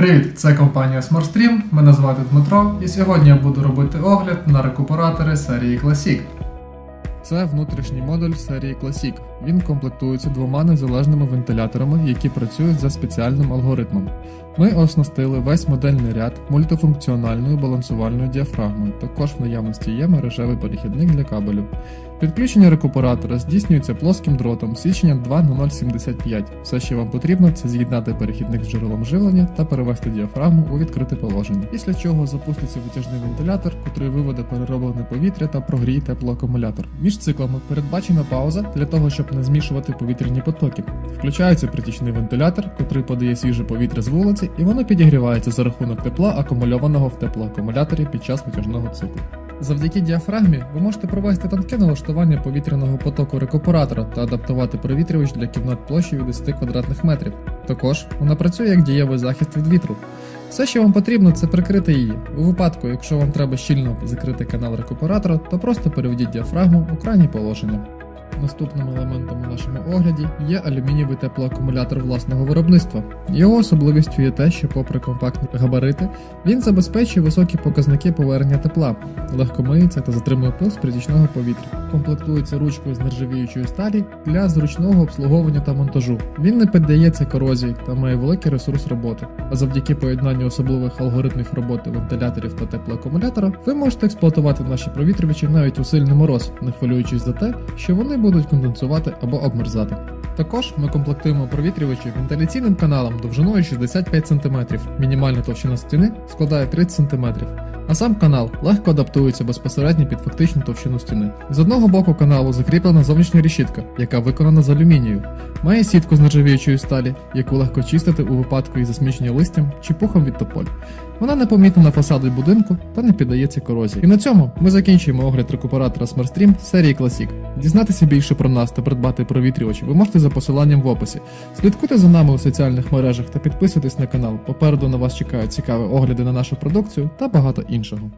Привіт, це компанія SmartStream, мене звати Дмитро, і сьогодні я буду робити огляд на рекуператори серії Classic. Це внутрішній модуль серії Classic. Він комплектується двома незалежними вентиляторами, які працюють за спеціальним алгоритмом. Ми оснастили весь модельний ряд мультифункціональною балансувальною діафрагмою. Також в наявності є мережевий перехідник для кабелю. Підключення рекуператора здійснюється плоским дротом січення 2 на 0,75. Все, що вам потрібно, це з'єднати перехідник з джерелом живлення та перевести діафрагму у відкрите положення. Після чого запуститься витяжний вентилятор, котрий виведе перероблене повітря та прогріє теплоакумулятор. Між циклами передбачена пауза для того, щоб не змішувати повітряні потоки. Включається притічний вентилятор, котрий подає свіже повітря з вулиці, і воно підігрівається за рахунок тепла, акумульованого в теплоакумуляторі під час витяжного циклу. Завдяки діафрагмі ви можете провести тонке налаштування повітряного потоку рекуператора та адаптувати провітрювач для кімнат площею 10 квадратних метрів. Також вона працює як дієвий захист від вітру. Все, що вам потрібно, це прикрити її. У випадку, якщо вам треба щільно закрити канал рекуператора, то просто переведіть діафрагму у крайнє положення. Наступним елементом у нашому огляді є алюмінієвий теплоакумулятор власного виробництва. Його особливістю є те, що, попри компактні габарити, він забезпечує високі показники повернення тепла, легко миється та затримує пил з притічного повітря. Комплектується ручкою з нержавіючої сталі для зручного обслуговування та монтажу. Він не піддається корозії та має великий ресурс роботи. А завдяки поєднанню особливих алгоритмів роботи вентиляторів та теплоакумулятора, ви можете експлуатувати наші провітрювачі навіть у сильний мороз, не хвилюючись за те, що вони будуть конденсувати або обмерзати. Також ми комплектуємо провітрювачі вентиляційним каналом довжиною 65 см. Мінімальна товщина стіни складає 30 см. А сам канал легко адаптується безпосередньо під фактичну товщину стіни. З одного боку каналу закріплена зовнішня решітка, яка виконана з алюмінію. Має сітку з нержавіючої сталі, яку легко чистити у випадку із засмічення листям чи пухом від тополь. Вона непомітна на фасаді будинку та не піддається корозії. І на цьому ми закінчуємо огляд рекуператора SmartStream серії Classic. Дізнатися більше про нас та придбати провітрювач ви можете за посиланням в описі. Слідкуйте за нами у соціальних мережах та підписуйтесь на канал. Попереду на вас чекають цікаві огляди на нашу продукцію та багато іншого.